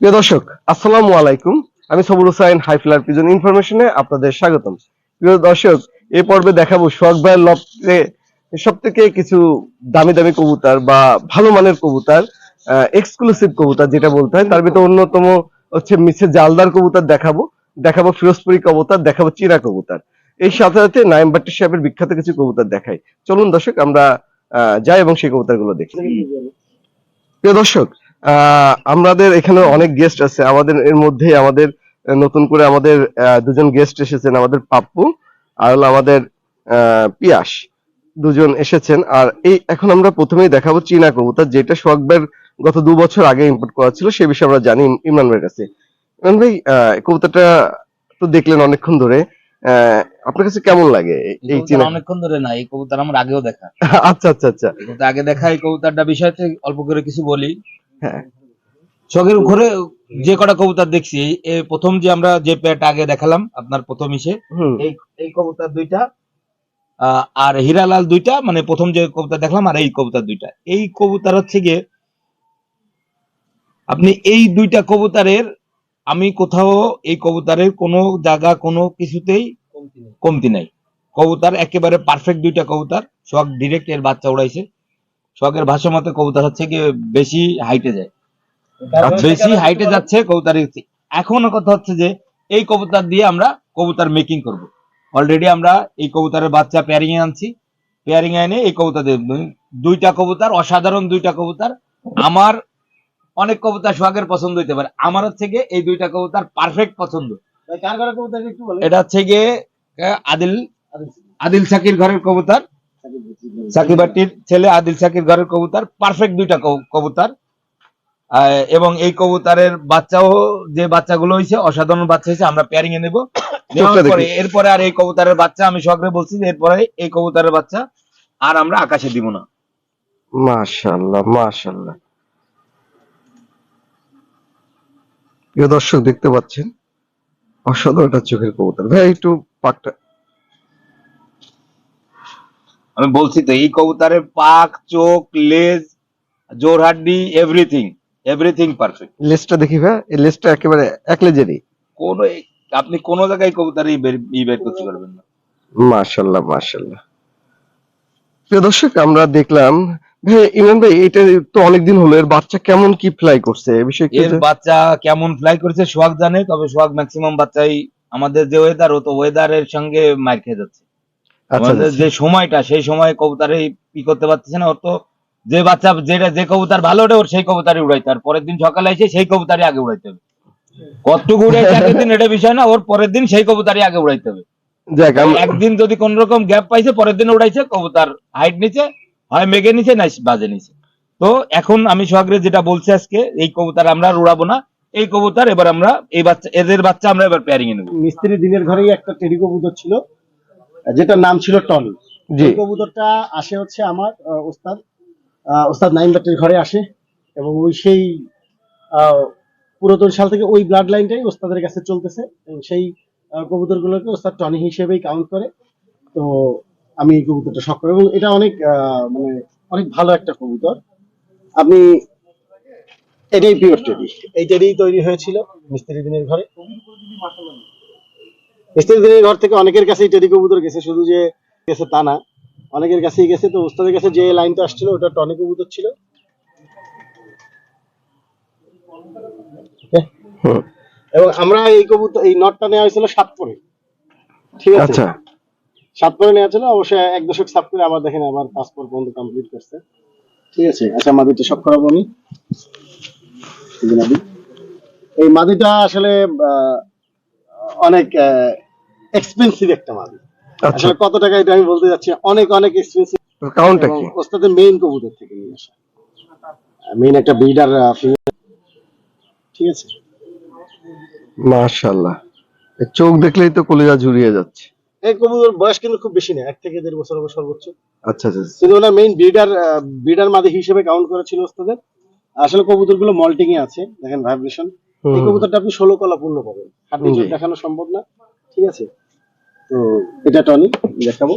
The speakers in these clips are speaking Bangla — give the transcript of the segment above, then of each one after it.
প্রিয় দর্শক, আসসালামু আলাইকুম। আমি Sabur Hussain high flyer pigeon ইনফরমেশনে আপনাদের স্বাগতম। প্রিয় দর্শক এই পর্বে দেখাবো সোহাগ ভাইয়ের লফটে সব থেকে কিছু দামি দামি কবুতর বা ভালো মানের কবুতর এক্সক্লুসিভ কবুতর যেটা বলতে হয়। তার ভিতরে অন্যতম হচ্ছে মিসে জালদার কবুতর দেখাবো। দেখাবো ফিরোজপুরি কবুতর, দেখাবো চীনা কবুতর। এই সাথে সাথে নাইম বাট্টি সাহেবের বিখ্যাত কিছু কবুতর দেখাই। চলুন দর্শক, আমরা যাই এবং সেই কবুতরগুলো দেখি। প্রিয় দর্শক আমাদের এখানে অনেক গেস্ট আছে। আমাদের এর মধ্যে আমাদের নতুন করে আমাদের দুজন গেস্ট এসেছেন। আমাদের পাপ্পু আর হলো আমাদের আহ, পিয়াস। দুজন এসেছেন। আর এই এখন আমরা প্রথমেই দেখাবো চীনা কবুতর যেটা সোহাগবের গত দু বছর আগে ইম্পোর্ট করা ছিল সে বিষয়ে আমরা জানি ইম- ইমরান ভাইয়ের কাছে। ইমরান ভাই আহ, কবুতরটা তো দেখলেন অনেকক্ষণ ধরে। আহ, আপনার কাছে কেমন লাগে এই- চীনা অনেকক্ষণ ধরে না এই কবুতর আমার আগেও দেখা। আচ্ছা আচ্ছা আচ্ছা। আগে দেখা এই কবুতরটা বিষয়ে অল্প করে কিছু বলি। হ্যাঁ। চোখের ঘরে যে কটা কবুতর দেখছি এই- প্রথম যে আমরা যে পেয়ারটা আগে দেখালাম আপনার প্রথম ইসে এই এই কবুতর দুইটা আর হীরালাল দুইটা মানে প্রথম যে কবুতর দেখলাম আর এই কবুতর দুইটা। এই কবুতর হচ্ছে গিয়ে আপনি এই দুইটা কবুতরের আমি কোথাও এই কবুতরের কোনো জায়গা কোনো কিছুতেই কমতি নাই। কবুতর একেবারে পারফেক্ট দুইটা কবুতর শখ ডিরেক্ট এর বাচ্চা উড়াইছে। সোহাগের ভাষা মতে কবুতর হচ্ছে গিয়ে বেশি হাইটে যায়। বেশি হাইটে যাচ্ছে কবুতর এখন কথা হচ্ছে যে এই কবুতর দিয়ে আমরা কবুতর মেকিং করব। অলরেডি আমরা এই কবুতরের বাচ্চা পেয়ারিং এ আনছি। পেয়ারিং এনে এই কবুতর দুইটা কবুতর অসাধারণ দুইটা কবুতর। আমার অনেক কবুতর সোহাগের পছন্দ হইতে পারে। আমার হচ্ছে গিয়ে এই দুইটা কবুতর পারফেক্ট পছন্দ। এটা হচ্ছে গিয়ে আদিল আদিল সাকির ঘরের কবুতর। সাকিবাটির ছেলে আদিল সাকির ঘরের কবুতর পারফেক্ট দুইটা কব- কবুতর। এবং এই কবুতরের বাচ্চাও যে বাচ্চাগুলো হয়েছে অসাধারণ বাচ্চা হয়েছে আমরা পেয়ারিং এ নেব এরপরে আর এই কবুতরের বাচ্চা আমি শখরে বলছি যে এরপরে এই কবুতরের বাচ্চা আর আমরা আকাশে দিব না। মাশাআল্লাহ মাশাআল্লাহ। প্রিয় দর্শক দেখতে পাচ্ছেন? অসাধারণ একটা চোখের কবুতর। ভাই একটু পাকটা আমি বলছি তো এই কবুতরের পাক চোখ লেজ জোরহাড্ডি এভরিথিং এভরিথিং পারফেক্ট লেজটা দেখি ভাই এই লেজটা একেবারে এক লেজেরই। কোন আপনি কোন জায়গায় কবুতর ই বের করতে পারবেন না। মাশাআল্লাহ মাশাআল্লাহ প্রিয় দর্শক আমরা দেখলাম ভাই ইমরান ভাই এটা তো অনেকদিন হলো এর বাচ্চা কেমন কি ফ্লাই করছে? এ বিষয়ে এর বাচ্চা কেমন ফ্লাই করেছে সোহাগ জানে তবে সোহাগ ম্যাক্সিমাম বাচ্চাই আমাদের যে ওয়েদার ও তো ওয়েদারের সঙ্গে মার খেয়ে যাচ্ছে। আমাদের আচ্ছা। যে সময়টা সেই সময় কবুতারে ই করতে পারতেছে না ওর তো যে বাচ্চা যেটা যে কবুতর ভালো ওঠে ওর সেই কবুতারই উড়াইতে আর পরের দিন সকালে এসে সেই কবুতারই আগে উড়াইতে হবে। কতটুকু উড়াইছে আগের দিন এটা বিষয় না ওর পরের দিন সেই কবুতারই আগে উড়াইতে হবে। একদিন যদি কোন রকম গ্যাপ পাইছে পরের দিন উড়াইছে কবুতার হাইট নিচে হয় মেঘে নিচে না বাজে নিচে তো এখন আমি সোহাগরে যেটা বলছি আজকে এই কবুতার আমরা আর উড়াবো না এই কবুতার এবার আমরা এই বাচ্চা এদের বাচ্চা আমরা এবার পেয়ারিং এ নেব। মিস্ত্রি দিনের ঘরেই একটা টেডি কবুতর ছিল যেটার নাম ছিল টনি। জি। এই কবুতরটা আসে হচ্ছে আমার ওস্তাদ। ওস্তাদ নাইম বাটের ঘরে আসে এবং ওই সেই পুরাতন সাল থেকে ওই ব্লাড লাইনটাই ওস্তাদের কাছে চলতেছে এবং সেই কবুতর গুলোকে ওস্তাদ টনি হিসেবেই কাউন্ট করে। তো আমি এই কবুতরটা শখ করি এবং এটা অনেক মানে অনেক ভালো একটা কবুতর। আপনি এটাই পিওর টেডি এই টেডি তৈরি হয়েছিল মিস্ত্রি দিনের ঘরে। দিনের ঘর থেকে অনেকের কাছেই টেডি কবুতর গেছে শুধু যে গেছে তা না। অনেকের কাছেই গেছে তো ওস্তাদের কাছে যে লাইনটা আসছিল ওটা টনি কবুতর ছিল। এবং আমরা এই কবুতর এই নটটা নেওয়া হয়েছিল সাত পরে ঠিক আছে? আচ্ছা। সাত নেওয়া ছিল অবশ্যই এক দশক সাত করে আবার দেখেন আবার পাঁচ পর পর্যন্ত কমপ্লিট করছে। ঠিক আছে? আচ্ছা মাদিটা সব করাবো আমি। এই মাদিটা আসলে আহ, অনেক এক্সপেন্সিভ একটা মাদি আচ্ছা। আসলে কত টাকা এটা আমি বলতে যাচ্ছি অনেক অনেক এক্সপেন্সিভ কাউন্টটা কি? ওস্তাদের মেইন কবুতর থেকে নিয়ে আসা। মেইন একটা ব্রিডার ঠিক আছে? মাশাআল্লাহ। চোখ দেখলেই তো কলিজা জুড়িয়ে যাচ্ছে। এই কবুতর বয়স কিন্তু খুব বেশি না এক থেকে দেড় বছর হবে সর্বোচ্চ। আচ্ছা আচ্ছা। কিন্তু ওনার মেইন ব্রিডার ব্রিডার মাদি হিসেবে কাউন্ট করেছিল ওস্তাদের। আসলে কবুতরগুলো মল্টিং এ আছে দেখেন ভাইব্রেশন এই। কবুতরটা আপনি ষোলো কলা পূর্ণ পাবেন। জি। দেখানো সম্ভব না। ঠিক আছে? তো এটা টনি দেখাবো।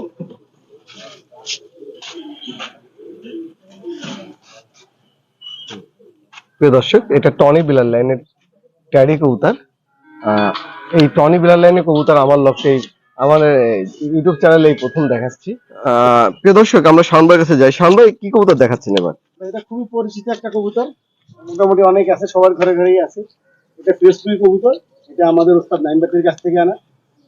প্রিয় দর্শক এটা টনি বিলার লাইনের ট্যাডি কবুতর। আহ, এই টনি বিলার লাইনের কবুতর আমার লক্ষ্যে আমার ইউটিউব চ্যানেলে এই প্রথম দেখাচ্ছি। আহ, প্রিয় দর্শক আমরা শাওন কাছে যাই। শাওন কি কবুতর দেখাচ্ছেন এবার? এটা খুবই পরিচিত একটা কবুতর। মোটামুটি অনেক আছে সবার ঘরে ঘরেই আছে। এটা ফিরোজপুরি কবুতর। এটা আমাদের ওস্তাদ নাইমবাটির কাছ থেকে আনা।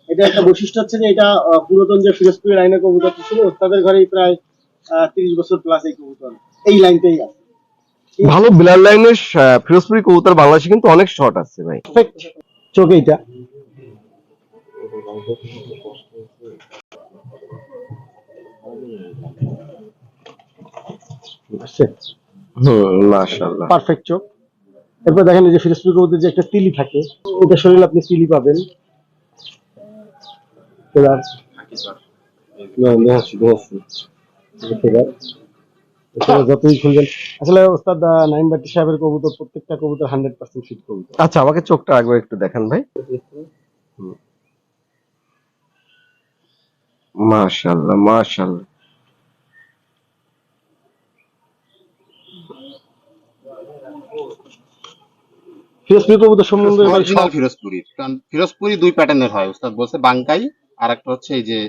এটা একটা বৈশিষ্ট্য হচ্ছে যে এটা পুরাতন যে ফিরোজপুরি লাইনের কবুতর ছিল ওস্তাদের ঘরেই প্রায় তিরিশ বছর প্লাস এই কবুতর এই লাইনটাই আছে। ভালো বিলার লাইনের ফিরোজপুরি কবুতর বাংলাদেশে কিন্তু অনেক শর্ট আছে ভাই। চোখ মাশাআল্লাহ। পারফেক্ট চোখ। এরপর দেখেন এই যে ফিরোজপুরি কবুতর যে একটা তিলি থাকে ওটা শরীরে আপনি তিলি পাবেন। না, দেখাচ্ছি, দেখাচ্ছি। এবার এছাড়া যতই খুলবেন আসলে ওস্তাদ নাইম বাটি সাহেবের কবুতর প্রত্যেকটা কবুতর হান্ড্রেড পার্সেন্ট ফিট কবুতর। আচ্ছা আমাকে চোখটা একবার একটু দেখান ভাই। মাশাআল্লাহ মাশাআল্লাহ। ফিরোজপুরি কবুতর সম্বন্ধে ফিরোজপুরি কারণ ফিরোজপুরি দুই প্যাটার্নের হয় উস্তাদ বলছে বাঙ্কাই আর একটা হচ্ছে এই যে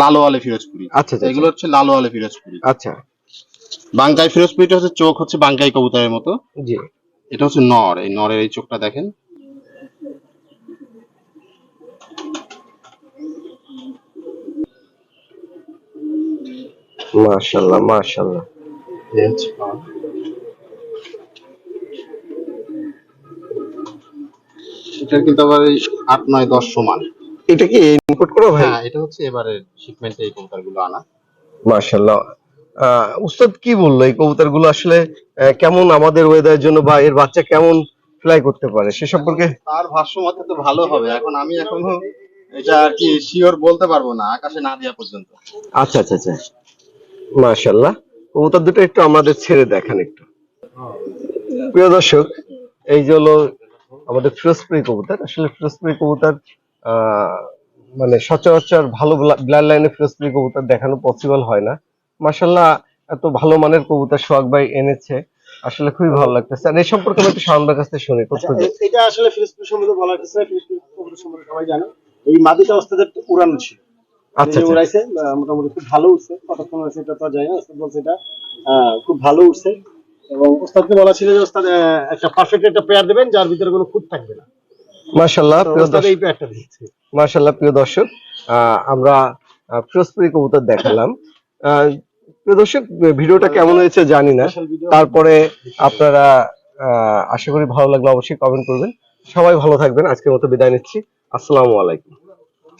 লালো আলে ফিরোজপুরি। আচ্ছা আচ্ছা, এগুলো হচ্ছে লালো আলে ফিরোজপুরি। আচ্ছা। বাঙ্কাই ফিরোজপুরিটা হচ্ছে চোখ হচ্ছে বাঙ্কাই কবুতরের মতো। জি। এটা হচ্ছে নর এই নরের এই চোখটা দেখেন। মাশাআল্লাহ মাশাআল্লাহ। এটার কিন্তু আবার এই আট নয় দশ সমান। এটা কি ইনপুট করা ভাই হ্যাঁ এটা হচ্ছে এবারের শিপমেন্টে এই কবুতরগুলো আনা। মাশাআল্লাহ। উস্তাদ কি বলল? এই কবুতরগুলো আসলে কেমন আমাদের ওয়েদারের জন্য বা এর বাচ্চা কেমন ফ্লাই করতে পারে? সে সম্পর্কে? তার ভাষ্য মতে তো ভালো হবে। এখন আমি এখনও এটা আর কি শিওর বলতে পারব না আকাশে না দেওয়া পর্যন্ত। আচ্ছা আচ্ছা আচ্ছা। মাশাআল্লাহ। কবুতর দুটো একটু আমাদের ছেড়ে দেখান একটু। প্রিয় দর্শক এই যে হলো আমাদের ফিরোজপুরি কবুতর। আসলে ফিরোজপুরি কবুতর মানে সচরাচর ভালো ব্লাড লাইনে ফিরোজপুরি কবুতর দেখানো পসিবল হয় না। মাশাআল্লাহ এত ভালো মানের কবুতর সোহাগ ভাই এনেছে। আসলে খুবই ভালো লাগতেছে। আর এই সম্পর্কে আমি একটু শাওনবার কাছ থেকে শুনি এটা আসলে ফিরোজপুরি সম্বন্ধে কিছু ফিরোজপুরি কবুতর সম্বন্ধে সবাই জানে। এই মাদিটা ওস্তাদের উড়ানো ছিল। আচ্ছা আচ্ছা। উড়াইছে মোটামুটি খুব ভালো উঠছে কতক্ষণ হয়েছে এটা তো জানি না ওস্তাদ বলছে এটা খুব ভালো উঠছে এবং ওস্তাদকে বলা ছিল যে ওস্তাদ একটা পারফেক্ট একটা পেয়ার দেবেন যার ভিতরে কোনো খুঁত থাকবে না। প্রিয় দর্শক। মাশাল্লাহ প্রিয় দর্শক আহ, আমরা ফিরোজপুরি কবুতর দেখালাম। আহ, প্রিয় দর্শক ভিডিওটা কেমন হয়েছে জানি না। তারপরে আপনারা আহ, আশা করি ভালো লাগলে অবশ্যই কমেন্ট করবেন। সবাই ভালো থাকবেন। আজকের মতো বিদায় নিচ্ছি। আসসালামু আলাইকুম।